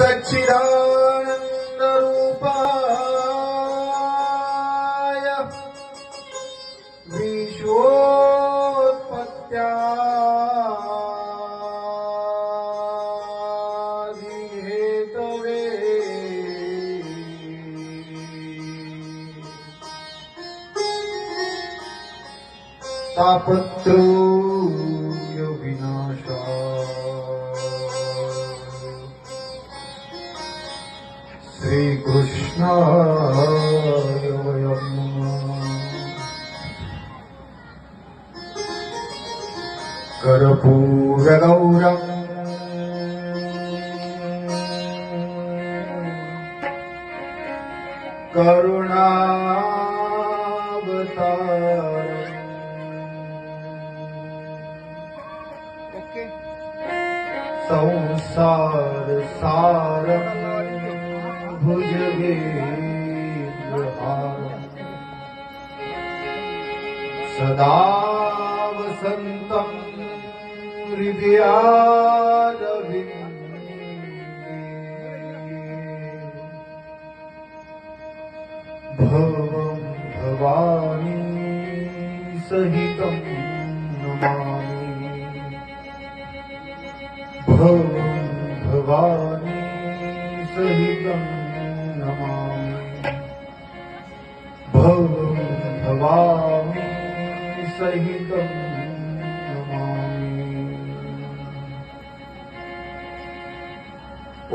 सच्चिदानन्दरूपाय विश्वोत्पत्त्यादिहेतवे तापत्रोय श्रीकृष्णाय वयं नमः कर्पूरगौरम् करुणावतारम् ઓકે संसार सारम् ભુજગેન્દ્ર સદા વસંતમ હૃદયારવિંદ ભવમ ભવાની સહિતમ નમામી ભવમ ભવાની સહિતમ नमामि भवामि सहितम्।